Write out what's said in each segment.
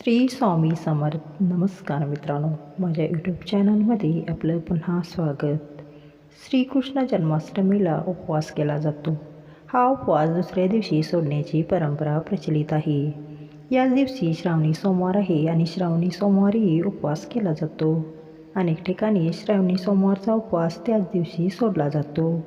श्री स्वामी समर्थ नमस्कार मित्रांनो. माझ्या यूट्यूब चॅनलमध्ये आपलं पुन्हा स्वागत. श्रीकृष्ण जन्माष्टमीला उपवास केला जातो. हा उपवास दुसऱ्या दिवशी सोडण्याची परंपरा प्रचलित आहे. याच दिवशी श्रावणी सोमवार आहे आणि श्रावणी सोमवारीही उपवास केला जातो. अनेक ठिकाणी श्रावणी सोमवारचा उपवास त्याच दिवशी सोडला जातो.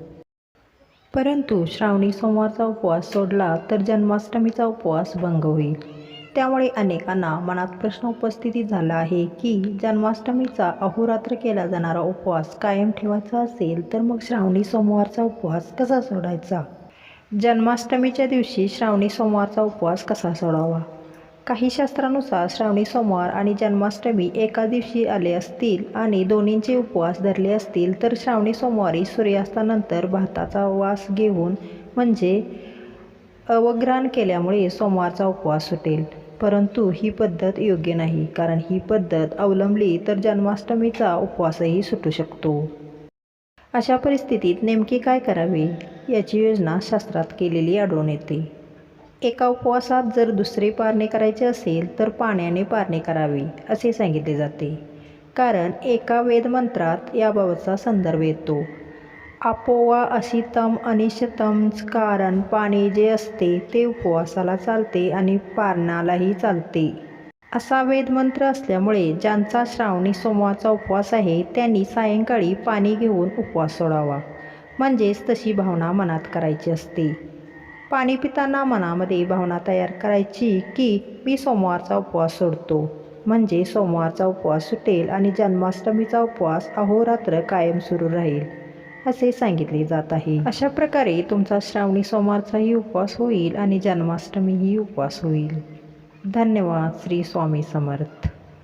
परंतु श्रावणी सोमवारचा उपवास सोडला तर जन्माष्टमीचा उपवास भंग होईल. त्यामुळे अनेकांना मनात प्रश्न उपस्थित झाला आहे की जन्माष्टमीचा अहोरात्र केला जाणारा उपवास कायम ठेवायचा असेल तर मग श्रावणी सोमवारचा उपवास कसा सोडायचा? जन्माष्टमीच्या दिवशी श्रावणी सोमवारचा उपवास कसा सोडावा? काही शास्त्रानुसार श्रावणी सोमवार आणि जन्माष्टमी एका दिवशी आले असतील आणि दोन्हींचे उपवास धरले असतील तर श्रावणी सोमवारी सूर्यास्तानंतर भाताचा वास घेऊन म्हणजे अवग्रहण केल्यामुळे सोमवारचा उपवास सुटेल. परंतु ही पद्धत योग्य नाही कारण ही पद्धत अवलंबली तर जन्माष्टमीचा उपवासही सुटू शकतो. अशा परिस्थितीत नेमके काय करावे? याची योजना शास्त्रात केलेली आढळून येते. एका उपवासात जर दुसरे पारणे करायचे असेल तर पाण्याने पारणे करावे असे सांगितले जाते. कारण एका वेदमंत्रात याबाबतचा संदर्भ येतो. आपोवा अशितम अनिशतमच कारण पाणी जे असते ते उपवासाला चालते आणि पारणालाही चालते. असा वेदमंत्र असल्यामुळे ज्यांचा श्रावणी सोमवारचा उपवास आहे त्यांनी सायंकाळी पाणी घेऊन उपवास सोडावा. म्हणजेच तशी भावना मनात करायची असते. पाणी पिताना मनामध्ये भावना तयार करायची की मी सोमवारचा उपवास सोडतो. म्हणजे सोमवारचा उपवास सुटेल आणि जन्माष्टमीचा उपवास अहोरात्र कायम सुरू राहील. असे सांगितले जात आहे. अशा प्रकारे तुमचा श्रावणी सोमवारचाही उपवास होईल आणि जन्माष्टमीही उपवास होईल. धन्यवाद श्री स्वामी समर्थ.